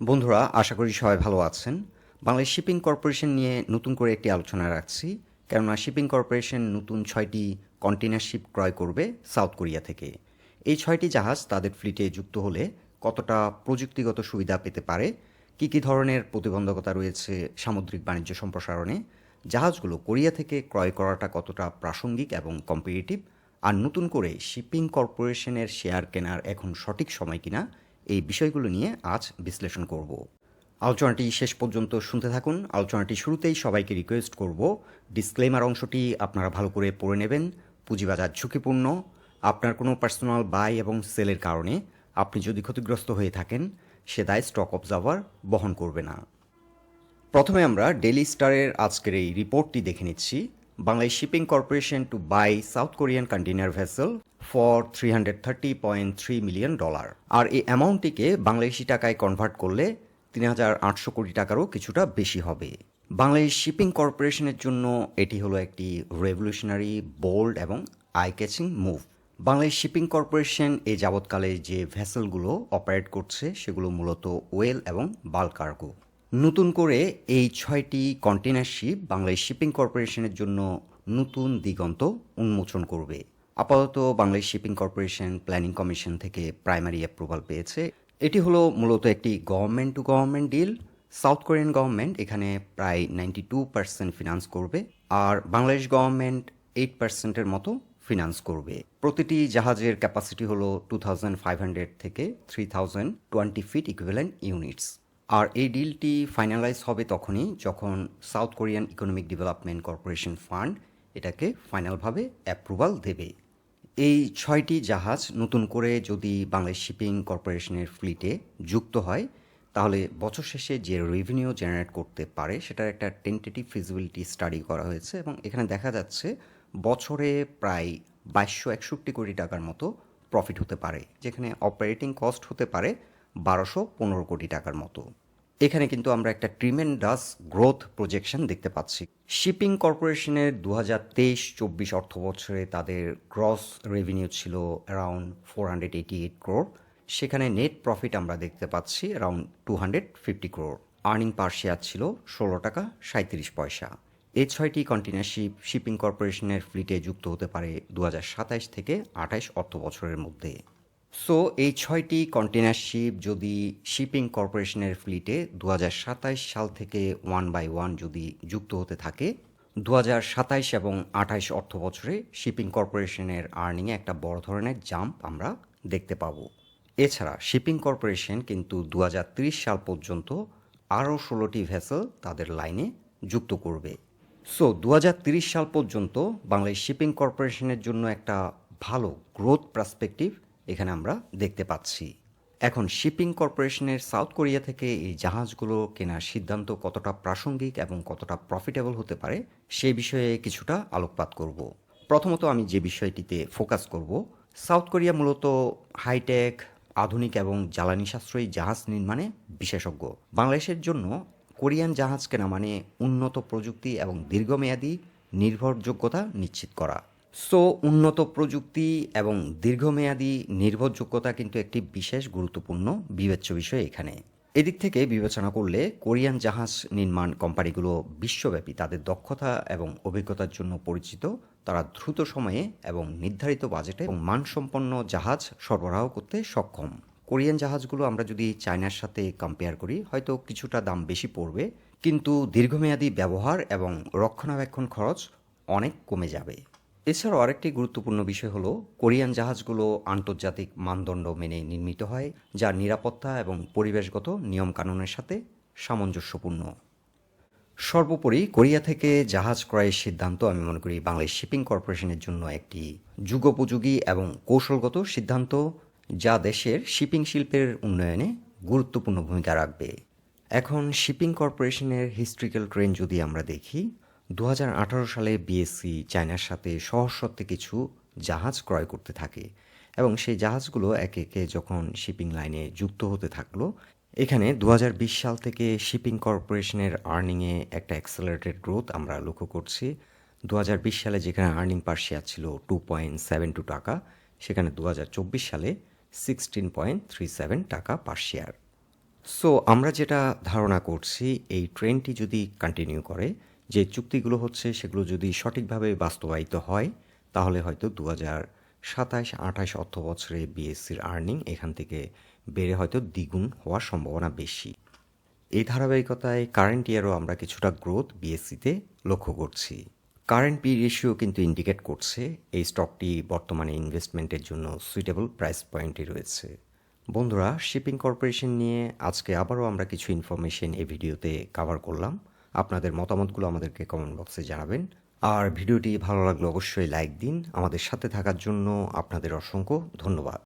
বন্ধুরা, আশা করি সবাই ভালো আছেন। বাংলাদেশ শিপিং কর্পোরেশন নিয়ে নতুন করে একটি আলোচনা রাখছি। কেননা শিপিং কর্পোরেশন নতুন ছয়টি কন্টেনার শিপ ক্রয় করবে সাউথ কোরিয়া থেকে। এই ছয়টি জাহাজ তাদের ফ্লিটে যুক্ত হলে কতটা প্রযুক্তিগত সুবিধা পেতে পারে, কী কী ধরনের প্রতিবন্ধকতা রয়েছে সামুদ্রিক বাণিজ্য সম্প্রসারণে, জাহাজগুলো কোরিয়া থেকে ক্রয় করাটা কতটা প্রাসঙ্গিক এবং কম্পিটিটিভ আর নতুন করে শিপিং কর্পোরেশনের শেয়ার কেনার এখন সঠিক সময় কিনা এই বিষয়গুলো নিয়ে আজ বিশ্লেষণ করব। আলোচনাটি শেষ পর্যন্ত শুনতে থাকুন। আলোচনাটি শুরুতেই সবাইকে রিকোয়েস্ট করব ডিসক্লেমার অংশটি আপনারা ভালো করে পড়ে নেবেন। পুঁজিবাজার ঝুঁকিপূর্ণ। আপনার কোনো পার্সোনাল বাই এবং সেলের কারণে আপনি যদি ক্ষতিগ্রস্ত হয়ে থাকেন, সে দায় স্টক অবজার্ভার বহন করবে না। প্রথমে আমরা ডেলি স্টারের আজকের এই রিপোর্টটি দেখে নিচ্ছি। Bangladesh shipping corporation to buy south Korean container vessel for three hundred thirty point three million dollar আর এই অ্যামাউন্টটিকে বাংলাদেশি টাকায় কনভার্ট করলে তিন হাজার আটশো কোটি টাকারও কিছুটা বেশি হবে। বাংলাদেশ শিপিং কর্পোরেশনের জন্য এটি হলো একটি রেভলিউশনারি বোল্ড এবং eye catching move Bangladesh shipping corporation এই যাবৎকালে যে ভেসেলগুলো অপারেট করছে, সেগুলো মূলত ওয়েল এবং বাল কার্গো। নতুন করে এই ছয়টি কন্টেনার শিপ বাংলাদেশ শিপিং কর্পোরেশনের জন্য নতুন দিগন্ত উন্মোচন করবে। আপাতত Bangladesh shipping corporation planning commission থেকে প্রাইমারি অ্যাপ্রুভাল পেয়েছে। এটি হলো মূলত একটি government to government deal south Korean government এখানে প্রায় নাইনটি টু পার্সেন্ট ফিনান্স করবে আর বাংলাদেশ গভর্নমেন্ট এইট পার্সেন্টের মতো ফিনান্স করবে। প্রতিটি জাহাজের ক্যাপাসিটি হলো টু থাউজেন্ড ফাইভ হান্ড্রেড থেকে three thousand twenty feet equivalent units আর এই ডিলটি ফাইনালাইজ হবে তখনই যখন south Korean economic development corporation fund এটাকে ফাইনালভাবে অ্যাপ্রুভাল দেবে। এই ছয়টি জাহাজ নতুন করে যদি বাংলাদেশ শিপিং কর্পোরেশনের ফ্লিটে যুক্ত হয়, তাহলে বছর শেষে যে রেভিনিউ জেনারেট করতে পারে সেটার একটা টেন্টেটিভ ফিজিবিলিটি স্টাডি করা হয়েছে এবং এখানে দেখা যাচ্ছে বছরে প্রায় বাইশশো একষট্টি কোটি টাকার মতো প্রফিট হতে পারে, যেখানে অপারেটিং কস্ট হতে পারে বারোশো পনেরো কোটি টাকার মতো। এখানে কিন্তু আমরা একটা ট্রিমেন্ডাস গ্রোথ প্রজেকশন দেখতে পাচ্ছি। শিপিং কর্পোরেশনের দু হাজার তেইশ চব্বিশ অর্থ বছরে তাদের গ্রস রেভিনিউ ছিল around four hundred eighty eight crore. সেখানে নেট প্রফিট আমরা দেখতে পাচ্ছি around two hundred fifty crore. Earning per share ছিল ষোলো টাকা সাঁত্রিশ পয়সা। এই ছয়টি কন্টেনার শিপ শিপিং কর্পোরেশনের ফ্লিটে যুক্ত হতে পারে দু হাজার সাতাশ থেকে আঠাইশ অর্থ বছরের মধ্যে। সো এই ছয়টি কন্টেনার শিপ যদি শিপিং কর্পোরেশনের ফ্লিটে দু সাল থেকে ওয়ান বাই ওয়ান যদি যুক্ত হতে থাকে দু সাতাইশ এবং আঠাইশ অর্থ বছরে শিপিং কর্পোরেশনের আর্নিংয়ে একটা বড় ধরনের জাম্প আমরা দেখতে পাবো। এছাড়া শিপিং কর্পোরেশন কিন্তু দু সাল পর্যন্ত আরও ষোলোটি ভেসেল তাদের লাইনে যুক্ত করবে। সো দু সাল পর্যন্ত বাংলাদেশ শিপিং কর্পোরেশনের জন্য একটা ভালো গ্রোথ পার্সপেক্টিভ এখানে আমরা দেখতে পাচ্ছি। এখন শিপিং কর্পোরেশনের সাউথ কোরিয়া থেকে এই জাহাজগুলো কেনার সিদ্ধান্ত কতটা প্রাসঙ্গিক এবং কতটা প্রফিটেবল হতে পারে, সে বিষয়ে কিছুটা আলোকপাত করব। প্রথমত আমি যে বিষয়টিতে ফোকাস করব, সাউথ কোরিয়া মূলত হাইটেক, আধুনিক এবং জ্বালানি সাশ্রয়ী জাহাজ নির্মাণে বিশেষজ্ঞ। বাংলাদেশের জন্য কোরিয়ান জাহাজ কেনা মানে উন্নত প্রযুক্তি এবং দীর্ঘমেয়াদী নির্ভরযোগ্যতা নিশ্চিত করা। সো উন্নত প্রযুক্তি এবং দীর্ঘমেয়াদী নির্ভরযোগ্যতা কিন্তু একটি বিশেষ গুরুত্বপূর্ণ বিবেচ্য বিষয় এখানে। এদিক থেকে বিবেচনা করলে কোরিয়ান জাহাজ নির্মাণ কোম্পানিগুলো বিশ্বব্যাপী তাদের দক্ষতা এবং অভিজ্ঞতার জন্য পরিচিত। তারা দ্রুত সময়ে এবং নির্ধারিত বাজেটে এবং মানসম্পন্ন জাহাজ সরবরাহ করতে সক্ষম। কোরিয়ান জাহাজগুলো আমরা যদি চায়নার সাথে কম্পেয়ার করি, হয়তো কিছুটা দাম বেশি পড়বে, কিন্তু দীর্ঘমেয়াদী ব্যবহার এবং রক্ষণাবেক্ষণ খরচ অনেক কমে যাবে। এছাড়াও আরেকটি গুরুত্বপূর্ণ বিষয় হলো, কোরিয়ান জাহাজগুলো আন্তর্জাতিক মানদণ্ড মেনে নির্মিত হয়, যা নিরাপত্তা এবং পরিবেশগত নিয়মকানুনের সাথে সামঞ্জস্যপূর্ণ। সর্বোপরি, কোরিয়া থেকে জাহাজ ক্রয়ের সিদ্ধান্ত, আমি মনে করি বাংলাদেশ শিপিং কর্পোরেশনের জন্য একটি যুগোপযোগী এবং কৌশলগত সিদ্ধান্ত, যা দেশের শিপিং শিল্পের উন্নয়নে গুরুত্বপূর্ণ ভূমিকা রাখবে। এখন, শিপিং কর্পোরেশনের হিস্ট্রিক্যাল ট্রেন যদি আমরা দেখি দু হাজার আঠারো সালে বিএসসি চায়নার সাথে সহস্রত্বে কিছু জাহাজ ক্রয় করতে থাকে এবং সেই জাহাজগুলো একে একে যখন শিপিং লাইনে যুক্ত হতে থাকল, এখানে দু হাজার বিশ সাল থেকে শিপিং কর্পোরেশনের আর্নিংয়ে একটা অ্যাক্সেলারেটেড গ্রোথ আমরা লক্ষ্য করছি। দু হাজার বিশ সালে যেখানে আর্নিং পার শেয়ার ছিল টু পয়েন্ট সেভেন টু টাকা, সেখানে দু হাজার চব্বিশ সালে সিক্সটিন পয়েন্ট থ্রি সেভেন টাকা পার শেয়ার সো আমরা যেটা ধারণা করছি, এই ট্রেনটি যদি কন্টিনিউ করে যে চুক্তিগুলো হচ্ছে সেগুলো যদি সঠিকভাবে বাস্তবায়িত হয়, তাহলে হয়তো দু হাজার সাতাশ আঠাশ অর্থ বছরে বিএসসির আর্নিং এখান থেকে বেড়ে হয়তো দ্বিগুণ হওয়ার সম্ভাবনা বেশি। এই ধারাবাহিকতায় কারেন্ট ইয়ারও আমরা কিছুটা গ্রোথ বিএসসিতে লক্ষ্য করছি। কারেন্ট পি রেশিও কিন্তু ইন্ডিকেট করছে, এই স্টকটি বর্তমানে ইনভেস্টমেন্টের জন্য সুইটেবল প্রাইস পয়েন্টে রয়েছে। বন্ধুরা শিপিং কর্পোরেশন নিয়ে আজকে আবারও আমরা কিছু ইনফরমেশন এই ভিডিওতে কভার করলাম। আপনাদের মতামতগুলো আমাদেরকে কমেন্ট বক্সে জানাবেন। আর ভিডিওটি ভালো লাগলে অবশ্যই লাইক দিন। আমাদের সাথে থাকার জন্য আপনাদের অসংখ্য ধন্যবাদ।